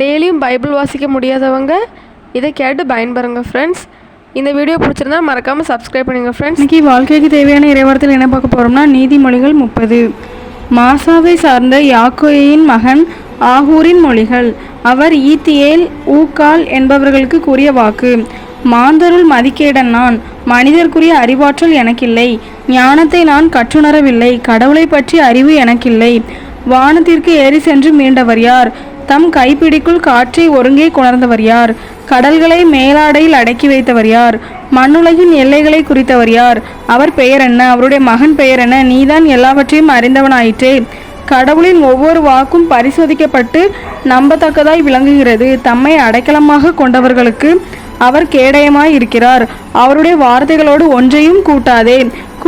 டெய்லியும் பைபிள் வாசிக்க முடியாதவங்க இதை கேட்டு பயன்பெறுங்க ஃப்ரெண்ட்ஸ் இந்த வீடியோ பிடிச்சிருந்தா மறக்காமல் சப்ஸ்கிரைப் பண்ணுங்கள் ஃப்ரெண்ட்ஸ் இன்றைக்கி வாழ்க்கைக்கு தேவையான இறைவரத்தில் என்ன பார்க்க போகிறோம்னா நீதிமொழிகள் முப்பது. மாசாவை சார்ந்த யாக்கோயின் மகன் ஆகூரின் மொழிகள். அவர் ஈத்தியேல் ஊக்கால் என்பவர்களுக்கு கூறிய வாக்கு. மாந்தருள் மதிக்கேடன் நான் மனிதர்க்குரிய அறிவாற்றல் எனக்கில்லை. ஞானத்தை நான் கற்றுணரவில்லை கடவுளை பற்றி அறிவு எனக்கில்லை. வானத்திற்கு ஏறி சென்று மீண்டவர் யார்? தம் கைப்பிடிக்குள் காற்றை ஒருங்கே கொணர்ந்தவர் யார்? கடல்களை மேலாடையில் அடக்கி வைத்தவர் யார்? மண்ணுலகின் எல்லைகளை குறித்தவர் யார்? அவர் பெயர் என்ன? அவருடைய மகன் பெயர் என்ன? நீதான் எல்லாவற்றையும் அறிந்தவனாயிற்றே. கடவுளின் ஒவ்வொரு வாக்கும் பரிசோதிக்கப்பட்டு நம்பத்தக்கதாய் விளங்குகிறது. தம்மை அடைக்கலமாக கொண்டவர்களுக்கு அவர் கேடயமாய் இருக்கிறார் அவருடைய வார்த்தைகளோடு ஒன்றையும் கூட்டாதே.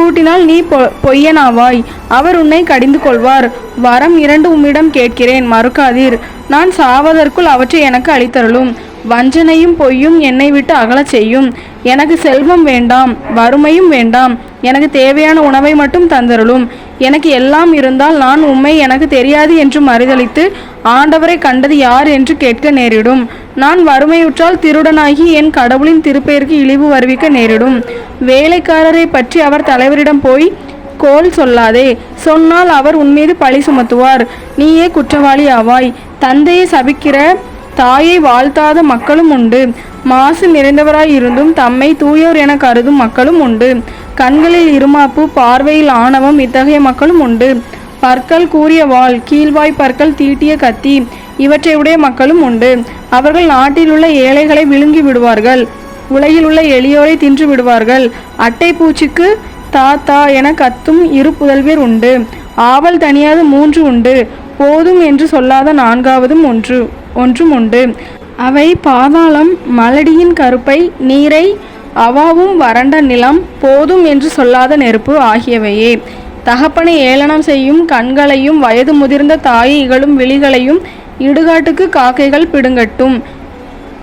கூட்டினால் நீ பொ பொய்யனாவாய். அவர் உன்னை கடிந்து கொள்வார் வரம் இரண்டு உம்மிடம் கேட்கிறேன் மறுக்காதீர். நான் சாவதற்குள் அவற்றை எனக்கு அளித்தருளும். வஞ்சனையும் பொய்யும் என்னை விட்டு அகலச் செய்யும். எனக்கு செல்வம் வேண்டாம் வறுமையும் வேண்டாம். எனக்கு தேவையான உணவை மட்டும் தந்தருளும். எனக்கு எல்லாம் இருந்தால் நான் உம்மை எனக்கு தெரியாது என்று மறுதளித்து ஆண்டவரை கண்டது யார் என்று கேட்க நேரிடும். நான் வறுமையுற்றால் திருடனாகி என் கடவுளின் திருப்பெயருக்கு இழிவு வருவிக்க நேரிடும். வேலைக்காரரை பற்றி அவர் தலைவரிடம் போய் கோல் சொல்லாதே. சொன்னால் அவர் உன்மீது பழி சுமத்துவார். நீயே குற்றவாளி ஆவாய். தந்தையை சபிக்கிற தாயை வாழ்த்தாத மக்களும் உண்டு. மாசு நிறைந்தவராய் இருந்தும் தம்மை தூயோர் என கருதும் மக்களும் உண்டு. கண்களில் இருமாப்பு பார்வையில் ஆணவம் இத்தகைய மக்களும் உண்டு. பற்கள் கூறிய வாள் கீழ்வாய் பற்கள் தீட்டிய கத்தி இவற்றை உடைய மக்களும் உண்டு. அவர்கள் நாட்டில் உள்ள ஏழைகளை விழுங்கி விடுவார்கள். உலகில் உள்ள எளியோரை தின்று விடுவார்கள். அட்டை பூச்சிக்கு தா தா என கத்தும் இரு புதல்வியர் உண்டு. ஆவல் தனியாத மூன்று உண்டு. போதும் என்று சொல்லாத நான்காவதும் ஒன்று. ஒன்றும் உண்டு. அவை பாதாளம் மலடியின் கருப்பை நீரை அவாவும் வறண்ட நிலம் போதும் என்று சொல்லாத நெருப்பு ஆகியவையே. தகப்பனை ஏளனம் செய்யும் கண்களையும் வயது முதிர்ந்த தாயை இகழும் விழிகளையும் இடுகாட்டுக்கு காக்கைகள் பிடுங்கட்டும்.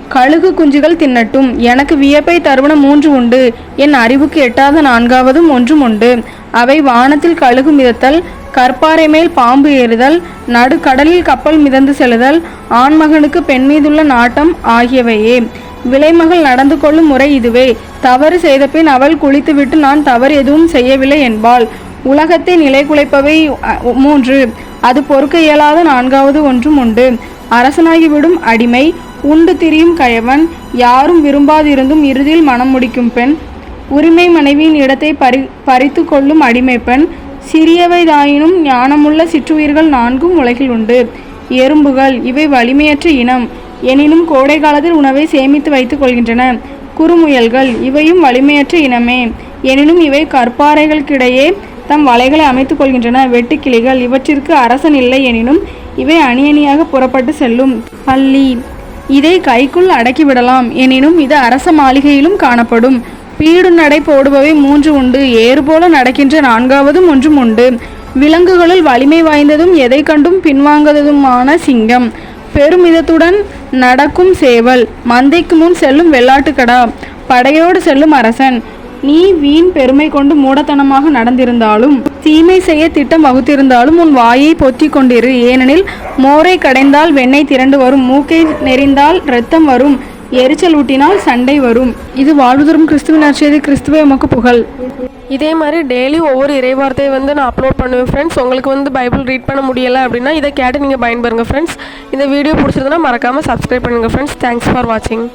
கழுகு குஞ்சுகள் தின்னட்டும். எனக்கு வியப்பை தருவன மூன்று உண்டு. என் அறிவுக்கு எட்டாத நான்காவதும் ஒன்றும் உண்டு. அவை வானத்தில் கழுகு மிதத்தல் கற்பாறை மேல் பாம்பு ஏறுதல் நடுக்கடலில் கப்பல் மிதந்து செல்லுதல் ஆண்மகனுக்கு பெண் மீதுள்ள நாட்டம் ஆகியவையே. விலைமகள் நடந்து கொள்ளும் முறை இதுவே. தவறு செய்தபின் அவள் குளித்துவிட்டு நான் தவறு எதுவும் செய்யவில்லை என்பாள். உலகத்தை நிலை குலைப்பவை மூன்று. அது பொறுக்க இயலாத நான்காவது ஒன்றும் உண்டு. அரசனாகிவிடும் அடிமை உண்டு திரியும் கயவன் யாரும் விரும்பாதிருந்தும் இறுதியில் மனம் முடிக்கும் பெண். உரிமை மனைவியின் இடத்தை பறி பறித்து கொள்ளும் அடிமை பெண். சிறியவைதாயினும் ஞானமுள்ள சிற்றுயிர்கள் நான்கும் உலகில் உண்டு. எறும்புகள் இவை வலிமையற்ற இனம். எனினும் கோடை காலத்தில் உணவை சேமித்து வைத்துக் கொள்கின்றன. குறுமுயல்கள் இவையும் வலிமையற்ற இனமே. எனினும் இவை கற்பாறைகளுக்கிடையே தம் வலைகளை அமைத்துக் கொள்கின்றன. வெட்டுக்கிளிகள் இவற்றிற்கு அரசன் இல்லை எனினும் இவை அணியணியாக புறப்பட்டு செல்லும். பள்ளி இதை கைக்குள் அடக்கிவிடலாம். எனினும் இது அரச மாளிகையிலும் காணப்படும். பீடு நடை போடுபவை மூன்று உண்டு. ஏறு போல நடக்கின்ற நான்காவதும் ஒன்றும் உண்டு. விலங்குகளுள் வலிமை வாய்ந்ததும் எதை கண்டும் பின்வாங்காததுமான சிங்கம். பெருமிதத்துடன் நடக்கும் சேவல். மந்தைக்கு முன் செல்லும் வெள்ளாட்டுக்கடா. படையோடு செல்லும் அரசன். நீ வீண் பெருமை கொண்டு மூடத்தனமாக நடந்திருந்தாலும் தீமை செய்ய திட்டம் வகுத்திருந்தாலும் உன் வாயை பொத்தி கொண்டிரு. ஏனெனில் மோரை கடைந்தால் வெண்ணெய் திரண்டு வரும். மூக்கை நெறிந்தால் இரத்தம் வரும். எரிச்சல் ஊட்டினால் சண்டை வரும். இது வாழ்வுதரும் கிறிஸ்துவின் அச்சது கிறிஸ்துவே உமக்கு புகழ். இதே மாதிரி டெய்லி ஒவ்வொரு இறைவார்த்தையை வந்து நான் அப்லோட் பண்ணுவேன் ஃப்ரெண்ட்ஸ் உங்களுக்கு வந்து பைபிள் ரீட் பண்ண முடியலை அப்படின்னா இதை கேட்டு நீங்கள் பயன்பெறுங்க ஃப்ரெண்ட்ஸ் இந்த வீடியோ பிடிச்சிருந்தனா மறக்காமல் சப்ஸ்கிரைப் பண்ணுங்கள் ஃப்ரெண்ட்ஸ் தேங்க்ஸ் ஃபார் வாட்சிங்